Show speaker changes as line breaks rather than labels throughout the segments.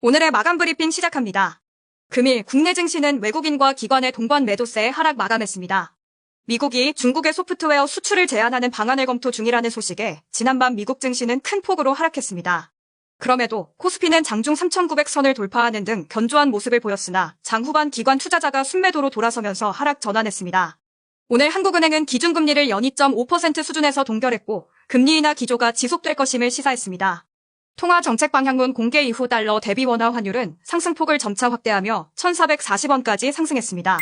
오늘의 마감 브리핑 시작합니다. 금일 국내 증시는 외국인과 기관의 동반 매도세에 하락 마감했습니다. 미국이 중국의 소프트웨어 수출을 제한하는 방안을 검토 중이라는 소식에 지난밤 미국 증시는 큰 폭으로 하락했습니다. 그럼에도 코스피는 장중 3,900선을 돌파하는 등 견조한 모습을 보였으나 장 후반 기관 투자자가 순매도로 돌아서면서 하락 전환했습니다. 오늘 한국은행은 기준금리를 연 2.5% 수준에서 동결했고 금리 인하 기조가 지속될 것임을 시사했습니다. 통화 정책 방향문 공개 이후 달러 대비 원화 환율은 상승폭을 점차 확대하며 1,440원까지 상승했습니다.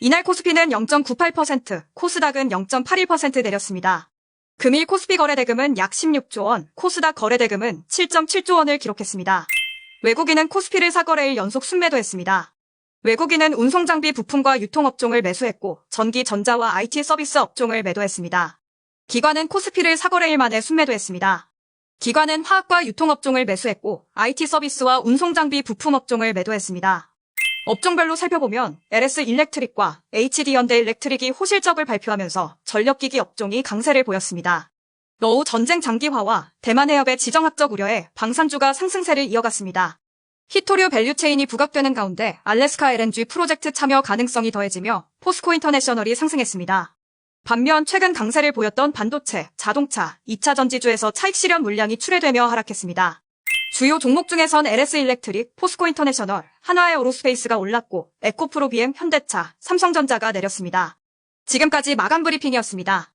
이날 코스피는 0.98%, 코스닥은 0.81% 내렸습니다. 금일 코스피 거래대금은 약 16조 원, 코스닥 거래대금은 7.7조 원을 기록했습니다. 외국인은 코스피를 4거래일 연속 순매도했습니다. 외국인은 운송장비 부품과 유통업종을 매수했고 전기 전자와 IT 서비스 업종을 매도했습니다. 기관은 코스피를 4거래일 만에 순매도했습니다. 기관은 화학과 유통업종을 매수했고 IT 서비스와 운송장비 부품 업종을 매도했습니다. 업종별로 살펴보면 LS 일렉트릭과 HD 현대 일렉트릭이 호실적을 발표하면서 전력기기 업종이 강세를 보였습니다. 너우 전쟁 장기화와 대만 해협의 지정학적 우려에 방산주가 상승세를 이어갔습니다. 히토류 밸류체인이 부각되는 가운데 알래스카 LNG 프로젝트 참여 가능성이 더해지며 포스코 인터내셔널이 상승했습니다. 반면 최근 강세를 보였던 반도체, 자동차, 2차 전지주에서 차익 실현 물량이 출회되며 하락했습니다. 주요 종목 중에선 LS 일렉트릭, 포스코 인터내셔널, 한화의 오로스페이스가 올랐고 에코프로 BM, 현대차, 삼성전자가 내렸습니다. 지금까지 마감 브리핑이었습니다.